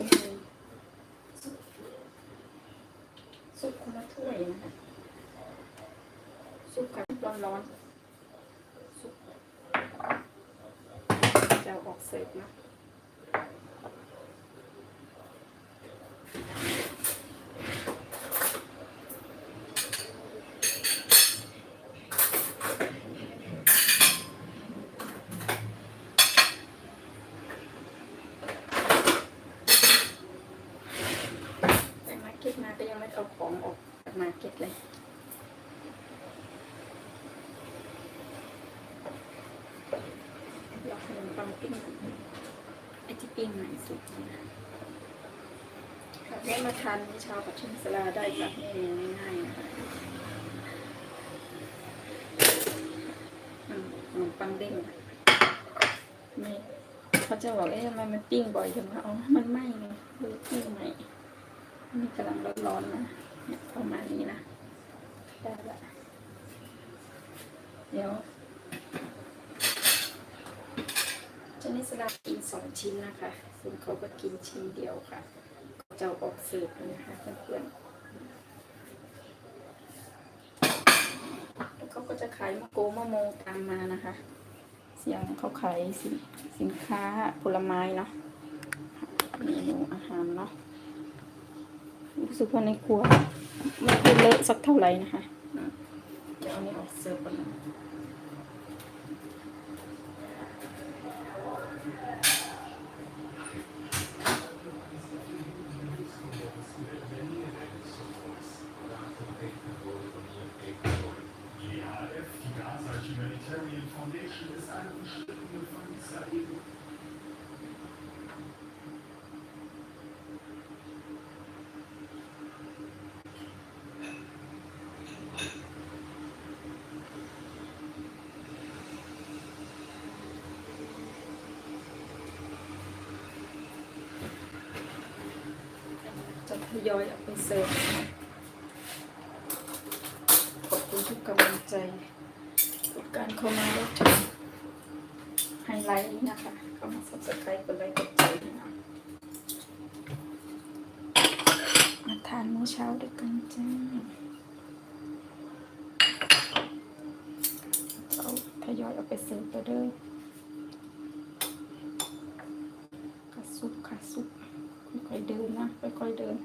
มีซุปซุปคนละถ้วยนะคะซุปกับร้อนร้อนซุปจะอออกเสิร์ฟนะ ไปมาร์เก็ตมาของออกจากมาเก็ตเลยลอกขนมปังปิ้งไอที่ปิ้งใหม่สุดนะค่ะได้มาทานมื้อเช้ากับชิมสลาได้จากเมนูง่ายๆนะคะขนมปังเด้งค่ะไม่เขาจะบอกเอ๊ะทำไมมันปิ้งบ่อยจังวะอ๋อมันไหม้ไงปิ้งใหม่ นนี้กำลังร้อนๆนะเนี่ยประมาณนี้นะได้ละเดี๋ยวเจนิสลากินสองชิ้นนะคะซึ่งเขาก็กินชิ้นเดียวค่ะเจะอาออกสิร์ฟเลยนะคะเพื่อนๆแล้วเขาก็จะขายมะโกมะโมตามมานะคะ เสียงเขาขายสินสินค้าผลไม้เนาะเมนูอาหารเนาะ รู้สึกว่าในครัวไม่ค่อยเลอะสักเท่าไหร่นะคะอืมเดี๋ยวเอานี้ออกเสิร์ฟก่อนนะ Die HF, die Gaza Humanitarian Foundation, ist eine umstrittene von Israel ทยอยเอาไปเสิร์ฟขอบคุณทุกกำลังใจทุกการเข้ามารับชมไฮไลท์นะคะเข้ามาสับสไครต์กดไลค์กดใจนะมาทานมื้อเช้าด้วยกันจ้าเอาทยอยเอาไปเสิร์ฟไปเด้อค่ะซุปค่ะซุป ค่ อยๆเดินนะ ค่อยๆเดิน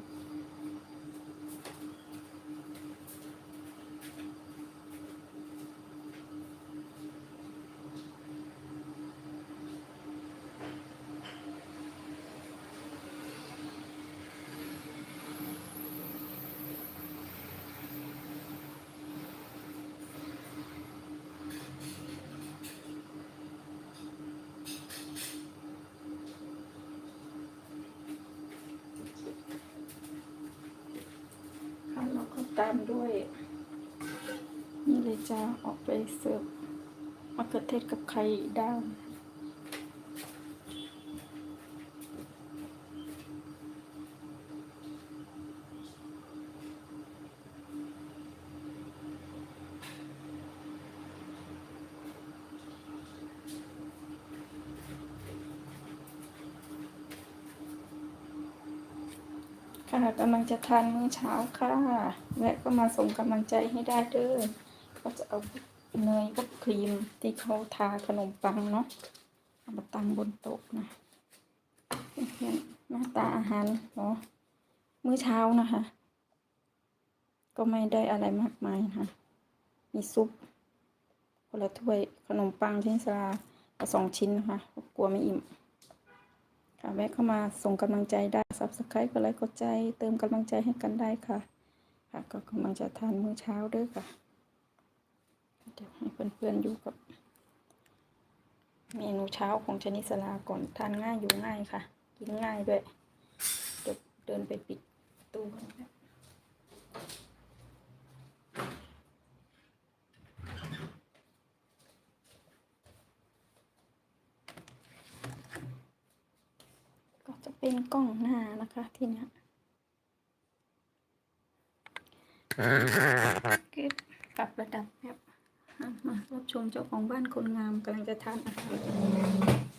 ค่ะแล้วก็ ตามด้วย นี่เลยจะออกไปเสิร์ฟมะเขือเทศกับไข่ดาว ค่ะกำลังจะทานมื้อเช้าค่ะแวะก็มาส่งกำลังใจให้ได้เด้อก็จะเอาเนยกับครีมที่เขาทาขนมปังเนาะเอามาตั้งบนโต๊ะนะเพื่อนหน้าตาอาหารเนาะมื้อเช้านะคะ ก็ไม่ได้อะไรมากมายนะคะมีซุปคนละถ้วยขนมปังชิ้นสลาเอาสองชิ้นนะคะกลัวไม่อิ่ม ค่ะแวะเข้ามาส่งกำลังใจได้ subscribe กดไลค์กดใจ เติมกำลังใจให้กันได้ค่ะ ค่ะก็กำลังจะทานมื้อเช้าด้วยค่ะเดี๋ยวให้เพื่อนๆอยู่กับ เมนูเช้าของชนิสลาก่อนทานง่ายอยู่ง่ายค่ะ กินง่ายด้วยเดี๋ยวเดินไปปิดตู้ก่อนนะก็จะ เป็นกล้องหน้านะคะทีเนี้ยกปรับระดับแบบมารับชมเจ้าของบ้านคนงามกำลังจะทานอาหาร